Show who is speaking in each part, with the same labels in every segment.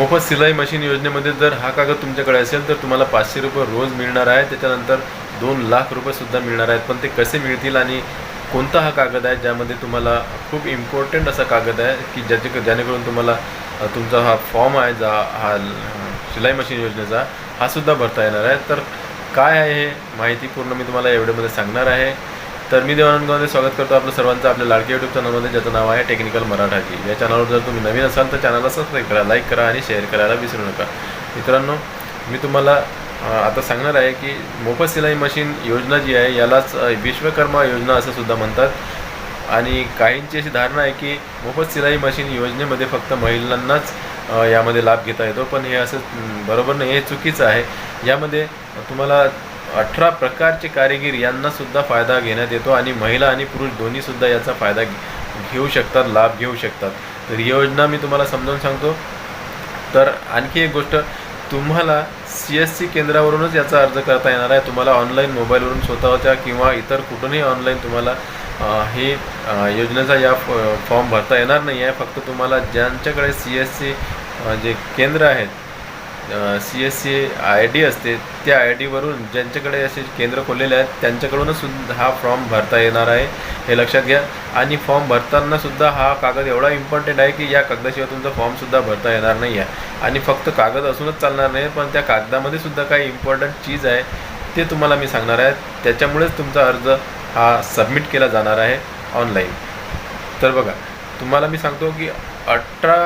Speaker 1: मोफत सिलाई मशीन योजनेमध्ये जर हा कागद तुमच्याकडे असेल तर तुम्हाला पाचशे रुपये रोज मिळणार आहे. त्याच्यानंतर दोन लाख रुपयेसुद्धा मिळणार आहेत. पण ते कसे मिळतील आणि कोणता हा कागद आहे ज्यामध्ये तुम्हाला खूप इम्पॉर्टंट असा कागद आहे की ज्याचे जेणेकरून तुम्हाला तुमचा हा फॉर्म आहे जा हा सिलाई शिलाई मशीन योजनेचा हा सुद्धा भरता येणार आहे. तर काय आहे हे माहिती पूर्ण मी तुम्हाला एवढ्यामध्ये सांगणार आहे. तर मी देवानंदमध्ये स्वागत करतो आपलं सर्वांचं आपल्या लाडके यूट्यूब चॅनलमध्ये ज्याचं नाव आहे टेक्निकल मराठाची या चॅनलवर जर तुम्ही नवीन असाल तर चॅनलला सबस्क्राईब करा लाईक करा आणि शेअर करायला विसरू नका. मित्रांनो मी तुम्हाला आता सांगणार आहे की मोफत सिलाई मशीन योजना जी आहे यालाच विश्वकर्मा योजना असं सुद्धा म्हणतात. आणि काहींची अशी धारणा आहे की मोफत सिलाई मशीन योजनेमध्ये फक्त महिलांनाच यामध्ये लाभ घेता येतो. पण हे असं बरोबर नाही हे चुकीचं आहे. यामध्ये तुम्हाला अठरा प्रकारचे कारागीर यांनासुद्धा फायदा घेण्यात येतो आणि महिला आणि पुरुष दोन्हीसुद्धा याचा फायदा घे- घेऊ शकतात लाभ घेऊ शकतात. तर ही योजना मी तुम्हाला समजावून सांगतो. तर आणखी एक गोष्ट तुम्हाला सी एस सी केंद्रावरूनच याचा अर्ज करता येणार आहे. तुम्हाला ऑनलाईन मोबाईलवरून स्वतःच्या किंवा इतर कुठूनही ऑनलाईन तुम्हाला हे योजनेचा या फॉर्म भरता येणार नाही आहे फक्त तुम्हाला ज्यांच्याकडे सी एस सी जे केंद्र आहेत C S C I D असते त्या आय डीवरून ज्यांच्याकडे असे केंद्र खोललेले आहेत त्यांच्याकडूनच सुद्धा हा फॉर्म भरता येणार आहे हे लक्षात घ्या. आणि फॉर्म भरताना सुद्धा हा कागद एवढा इम्पॉर्टंट आहे की या कागदाशिवाय तुमचा फॉर्मसुद्धा भरता येणार नाही आहे. आणि फक्त कागद असूनच चालणार नाही पण त्या कागदामध्ये सुद्धा काही इम्पॉर्टंट चीज आहे ते तुम्हाला मी सांगणार आहे. त्याच्यामुळेच तुमचा अर्ज हा सबमिट केला जाणार आहे ऑनलाईन तर बघा तुम्हाला मी सांगतो की अठरा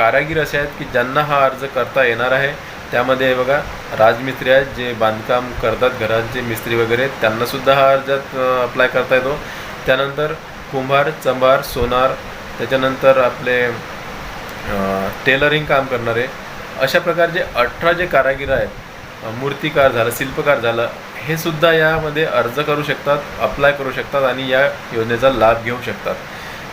Speaker 1: कारागीर असे आहेत की ज्यांना हा अर्ज करता येणार आहे त्यामध्ये बघा राजमिस्त्री आहेत जे बांधकाम करतात घरांचे मिस्त्री वगैरे त्यांनासुद्धा हा अर्जात अप्लाय करता येतो. त्यानंतर कुंभार चंभार सोनार त्याच्यानंतर आपले टेलरिंग काम करणारे अशा प्रकारचे अठरा जे कारागीर आहेत मूर्तिकार झालं शिल्पकार झालं हे सुद्धा यामध्ये अर्ज करू शकतात अप्लाय करू शकतात आणि या योजनेचा लाभ घेऊ शकतात.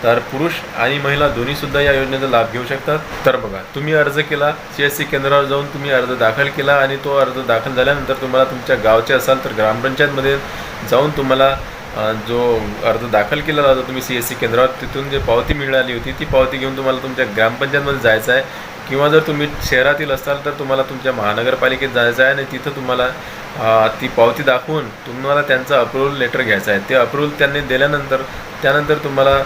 Speaker 1: तर पुरुष आणि महिला दोन्हीसुद्धा या योजनेचा लाभ घेऊ शकतात. तर बघा तुम्ही अर्ज केला सी एस सी केंद्रावर जाऊन तुम्ही अर्ज दाखल केला आणि तो अर्ज दाखल झाल्यानंतर तुम्हाला तुमच्या गावचे असाल तर ग्रामपंचायतमध्ये जाऊन तुम्हाला जो अर्ज दाखल केला जातो तुम्ही सी एस सी केंद्रावर तिथून जे पावती मिळाली होती ती पावती घेऊन तुम्हाला तुमच्या ग्रामपंचायतमध्ये जायचं आहे. किंवा जर तुम्ही शहरातील असाल तर तुम्हाला तुमच्या महानगरपालिकेत जायचं आहे आणि तिथं तुम्हाला ती पावती दाखवून तुम्हाला त्यांचं अप्रुव्हल लेटर घ्यायचं आहे. ते अप्रुव्हल त्यांनी दिल्यानंतर त्यानंतर तुम्हाला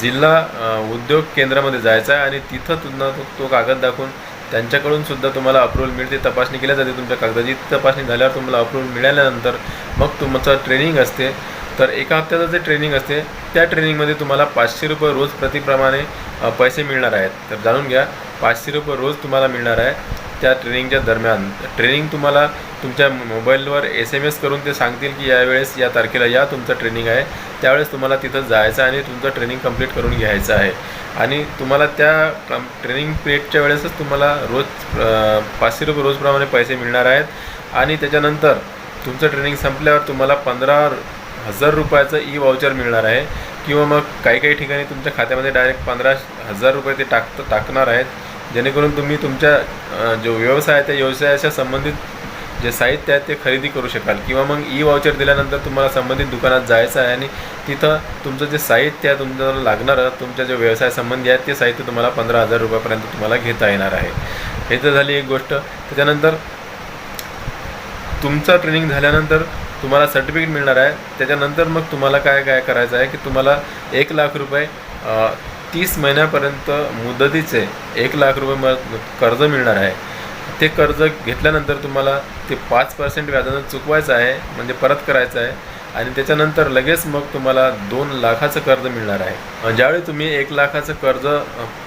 Speaker 1: जिल्हा उद्योग केंद्रामध्ये जायचं आहे आणि तिथं तुम्हाला तो, तो कागद दाखवून त्यांच्याकडून सुद्धा तुम्हाला अप्रूव्हल मिळते. तपासणी केली जाते तुमच्या कागदाची. तपासणी झाल्यावर तुम्हाला अप्रूव्हल मिळाल्यानंतर मग तुमचं ट्रेनिंग असते. तर एका हप्त्याचं जे ट्रेनिंग असते त्या ट्रेनिंगमध्ये तुम्हाला पाचशे रुपये रोज प्रतिप्रमाणे पैसे मिळणार आहेत. तर जाणून घ्या पाचशे रुपये रोज तुम्हाला मिळणार आहे. त्या ट्रेनिंगच्या दरम्यान. ट्रेनिंग तुम्हाला तुमच्या मोबाईलवर एस एम एस करून ते सांगतील की यावेळेस या तारखेला या तुमचं ट्रेनिंग आहे. त्यावेळेस तुम्हाला तिथं जायचं आहे आणि तुमचं ट्रेनिंग कंप्लीट करून घ्यायचं आहे. आणि तुम्हाला त्या कम ट्रेनिंग पिरियडच्या वेळेसच तुम्हाला रोज पाचशे रुपये रोजप्रमाणे पैसे मिळणार आहेत. आणि त्याच्यानंतर तुमचं ट्रेनिंग संपल्यावर तुम्हाला पंधरा हजार रुपयाचं ई वाउचर मिळणार आहे. किंवा मग काही काही ठिकाणी तुमच्या खात्यामध्ये डायरेक्ट पंधरा हजार रुपये ते टाक टाकणार आहेत. जेणेकरून तुम्ही तुमच्या जो व्यवसाय आहे त्या व्यवसायाच्या संबंधित जे साहित्य आहे ते खरेदी करू शकाल. किंवा मग ई वाउचर दिल्यानंतर तुम्हाला संबंधित दुकानात जायचं आहे आणि तिथं तुमचं जे साहित्य आहे तुमचं लागणारं तुमच्या जे व्यवसायासंबंधी आहे ते साहित्य तुम्हाला पंधरा हजार रुपयापर्यंत तुम्हाला घेता येणार आहे. हे तर झाली एक गोष्ट. त्याच्यानंतर तुमचं ट्रेनिंग झाल्यानंतर तुम्हाला सर्टिफिकेट मिळणार आहे. त्याच्यानंतर मग तुम्हाला काय काय करायचं आहे की तुम्हाला एक लाख रुपये तीस महिन्यापर्यंत मुदतीचे एक लाख रुपये म कर्ज मिळणार आहे. ते कर्ज घेतल्यानंतर तुम्हाला ते पाच पर्सेंट व्याजानं चुकवायचं आहे म्हणजे परत करायचं आहे आणि त्याच्यानंतर लगेच मग तुम्हाला दोन लाखाचं कर्ज मिळणार आहे. ज्यावेळी तुम्ही एक लाखाचं कर्ज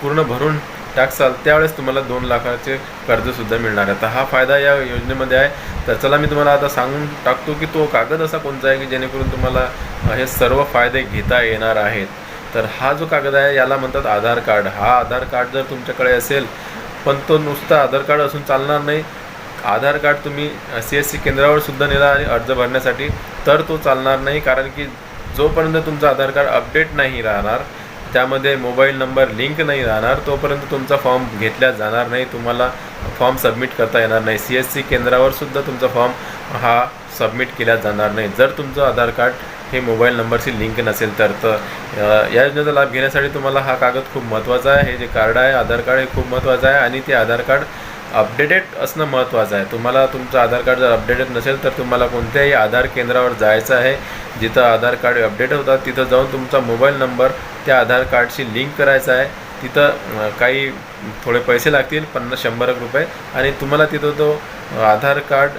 Speaker 1: पूर्ण भरून टाकसाल त्यावेळेस तुम्हाला दोन लाखाचे कर्जसुद्धा मिळणार आहे. तर हा फायदा या योजनेमध्ये आहे. तर चला मी तुम्हाला आता सांगून टाकतो की तो कागद असा कोणता आहे की जेणेकरून तुम्हाला हे सर्व फायदे घेता येणार आहेत. तर हा जो कागद आहे याला म्हणतात आधार कार्ड. हा आधार कार्ड जर तुमच्याकडे असेल पण तो नुसता आधार कार्ड असून चालणार नाही. आधार कार्ड तुम्ही सी एस सी केंद्रावर सुद्धा नेला आणि अर्ज भरण्यासाठी तर तो चालणार नाही कारण की जोपर्यंत तुमचं आधार कार्ड अपडेट नाही राहणार त्यामध्ये मोबाईल नंबर लिंक नाही राहणार तोपर्यंत तुमचा फॉर्म घेतला जाणार नाही. तुम्हाला फॉर्म सबमिट करता येणार नाही. सी एस सी केंद्रावर सुद्धा तुमचा फॉर्म हा सबमिट केला जाणार नाही. जर तुमचं आधार कार्ड हे मोबाईल नंबरशी लिंक नसेल तर तर या योजनेचा लाभ घेण्यासाठी तुम्हाला हा कागद खूप महत्त्वाचा आहे. हे जे कार्ड आहे आधार कार्ड हे खूप महत्त्वाचं आहे आणि ते आधार कार्ड अपडेटेड असणं महत्त्वाचं आहे. तुम्हाला तुमचं आधार कार्ड जर अपडेटेड नसेल तर तुम्हाला कोणत्याही आधार केंद्रावर जायचं आहे. जिथं आधार कार्ड अपडेट होतात तिथं जाऊन तुमचा मोबाईल नंबर त्या आधार कार्डशी लिंक करायचा आहे. तिथं काही थोडे पैसे लागतील पन्नास शंभर रुपये आणि तुम्हाला तिथं तो आधार कार्ड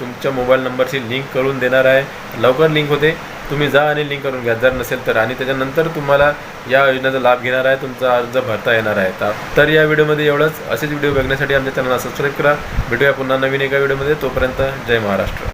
Speaker 1: तुमच्या मोबाईल नंबरशी लिंक करून देणार आहे. लवकर लिंक होते. तुम्ही जा आणि लिंक करून घ्या. जर नसेल तर. आणि त्याच्यानंतर तुम्हाला या योजनेचा लाभ घेणार आहे. तुमचा अर्ज भरता येणार आहे. तर- या व्हिडिओमध्ये एवढंच. असेच व्हिडिओ बघण्यासाठी आमच्या चॅनलला सबस्क्राईब करा. भेटूया पुन्हा नवीन एका व्हिडिओमध्ये. तोपर्यंत जय महाराष्ट्र.